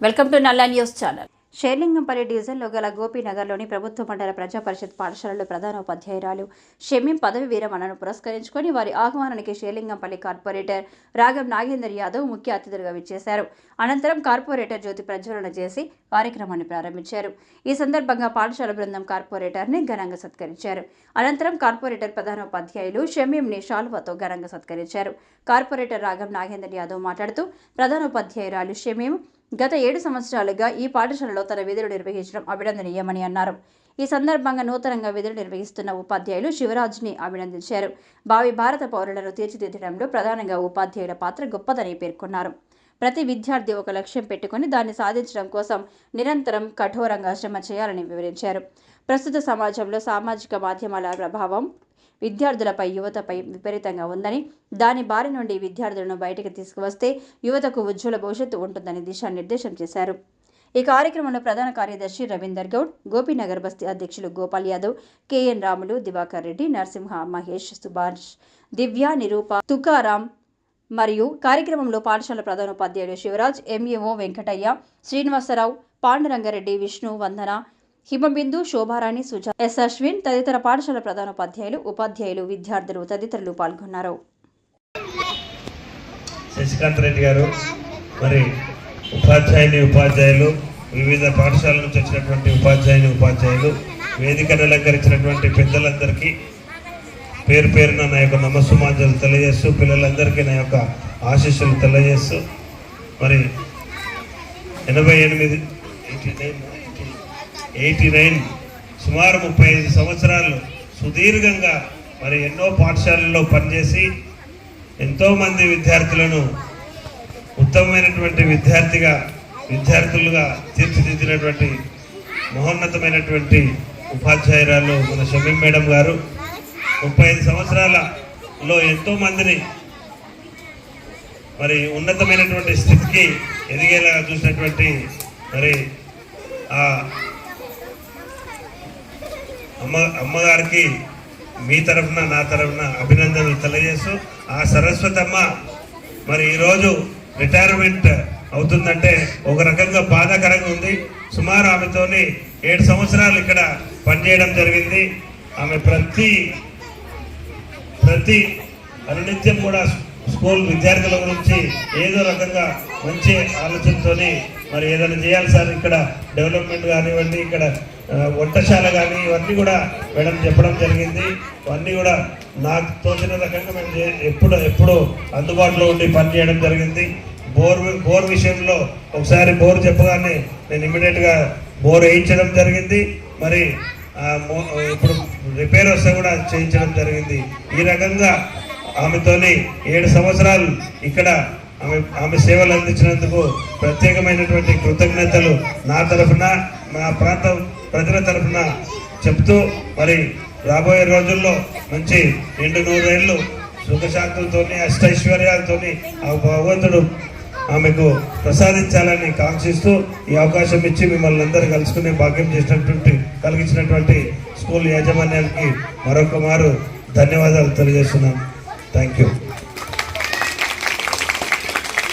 Welcome to Nalla news channel. Serilingampally డివిజన్లో గల గోపీనగర్లోని ప్రభుత్వ మండల ప్రజా పరిషత్ పాఠశాలలో ప్రధానోపాధ్యాయురాలు షమీం పదవి విరమణను పురస్కరించుకొని వారి ఆహ్వానానికి షేర్లింగంపల్లి కార్పొరేటర్ రాగం నాగేందర్ యాదవ్ ముఖ్య అతిథులుగా విచ్చేశారు. అనంతరం కార్పొరేటర్ జ్యోతి ప్రజ్వలన చేసి కార్యక్రమాన్ని ప్రారంభించారు. ఈ సందర్భంగా పాఠశాల బృందం కార్పొరేటర్ని ఘనంగా సత్కరించారు. అనంతరం కార్పొరేటర్ ప్రధానోపాధ్యాయులు షమీంని షాల్వాతో ఘనంగా సత్కరించారు. కార్పొరేటర్ రాగం నాగేందర్ యాదవ్ మాట్లాడుతూ ప్రధానోపాధ్యాయురాలు షమీం గత ఏడు సంవత్సరాలుగా ఈ పాఠశాలలో తన విధులు నిర్వహించడం అభినందనీయమని అన్నారు. ఈ సందర్భంగా నూతనంగా విధులు నిర్వహిస్తున్న ఉపాధ్యాయులు శివరాజ్ని అభినందించారు. భావి భారత పౌరులను తీర్చిదిద్దడంలో ప్రధానంగా ఉపాధ్యాయుల పాత్ర గొప్పదని పేర్కొన్నారు. ప్రతి విద్యార్థి ఒక లక్ష్యం పెట్టుకుని దాన్ని సాధించడం కోసం నిరంతరం కఠోరంగా శ్రమ చేయాలని వివరించారు. ప్రస్తుత సమాజంలో సామాజిక మాధ్యమాల ప్రభావం విద్యార్థులపై యువతపై విపరీతంగా ఉందని దాని బారి నుండి విద్యార్థులను బయటకు తీసుకువస్తే యువతకు ఉజ్వల భవిష్యత్తు ఉంటుందని దిశానిర్దేశం చేశారు. ఈ కార్యక్రమంలో ప్రధాన కార్యదర్శి రవీందర్ గౌడ్ గోపీనగర్ బస్తీ అధ్యక్షులు గోపాల్ యాదవ్ కెఎన్ రాములు దివాకర్ రెడ్డి నరసింహ మహేష్ సుభాష్ దివ్య నిరూప తుకారాం మరియు కార్యక్రమంలో పాఠశాల ప్రధానోపాధ్యాయుడు శివరాజ్ ఎంఈఓ వెంకటయ్య శ్రీనివాసరావు పాండురంగారెడ్డి విష్ణు వందన హిమబిందు శోభారాణి సుజా ఎస్ అశ్విన్ తదితర పాఠశాల ప్రధానోపాధ్యాయులు ఉపాధ్యాయులు విద్యార్థులు తదితరులు పాల్గొన్నారు. శశికాంత్ రెడ్డి గారు మరి ఉపాధ్యాయుని ఉపాధ్యాయులు వివిధ పాఠశాల నుంచి వచ్చినటువంటి ఉపాధ్యాయుని ఉపాధ్యాయులు వేదికను అలంకరించినటువంటి పెద్దలందరికీ పేరు పేరున నా యొక్క నమస్సుమాంజలు తెలియజేస్తూ పిల్లలందరికీ నా యొక్క ఆశీస్సులు తెలియజేస్తూ మరి ఎనభై ఎనిమిది ఎయిటీ నైన్ ఎయిటీ నైన్ సుమారు ముప్పై ఐదు సంవత్సరాలు సుదీర్ఘంగా మరి ఎన్నో పాఠశాలల్లో పనిచేసి ఎంతోమంది విద్యార్థులను ఉత్తమమైనటువంటి విద్యార్థిగా విద్యార్థులుగా తీర్చిదిద్దినటువంటి మహోన్నతమైనటువంటి ఉపాధ్యాయురాలు మన షమీం మేడం గారు. ముప్పై ఐదు సంవత్సరాలలో ఎంతో మందిని మరి ఉన్నతమైనటువంటి స్థితికి ఎదిగేలా చూసినటువంటి మరి ఆ అమ్మ అమ్మగారికి మీ తరఫున నా తరఫున అభినందనలు తెలియజేస్తూ ఆ సరస్వతమ్మ మరి ఈరోజు రిటైర్మెంట్ అవుతుందంటే ఒక రకంగా బాధాకరంగా ఉంది. సుమారు ఆమెతోని ఏడు సంవత్సరాలు ఇక్కడ పనిచేయడం జరిగింది. ఆమె ప్రతి ప్రతి అనునిత్యం కూడా స్కూల్ విద్యార్థుల గురించి ఏదో రకంగా మంచి ఆలోచనతోని మరి ఏదైనా చేయాలి సార్ ఇక్కడ డెవలప్మెంట్ కానివ్వండి ఇక్కడ వంటశాల కానీ ఇవన్నీ కూడా మేడం చెప్పడం జరిగింది. ఇవన్నీ కూడా నాకు తోచిన రకంగా మేము చే- ఎప్పుడు ఎప్పుడు అందుబాటులో ఉండి పనిచేయడం జరిగింది. బోర్ బోర్ విషయంలో ఒకసారి బోర్ చెప్పగానే నేను ఇమీడియట్గా బోర్ వేయించడం జరిగింది. మరి మో- ఇప్పుడు రిపేర్ వస్తే కూడా చేయించడం జరిగింది. ఈ రకంగా ఆమెతోని ఏడు సంవత్సరాలు ఇక్కడ ఆమె ఆమె సేవలు అందించినందుకు ప్రత్యేకమైనటువంటి కృతజ్ఞతలు నా తరఫున నా ప్రాంతం ప్రజల తరఫున చెప్తూ మరి రాబోయే రోజుల్లో మంచి రెండు నూరేళ్ళు సుఖశాంతులతోని అష్టైశ్వర్యాలతోని ఆ భగవంతుడు ఆమెకు ప్రసాదించాలని కాంక్షిస్తూ ఈ అవకాశం ఇచ్చి మిమ్మల్ని అందరూ కలుసుకునే భాగ్యం చేసినటువంటి కలిగించినటువంటి స్కూల్ యాజమాన్యానికి మరొక మారు ధన్యవాదాలు తెలియజేస్తున్నాను. Thank you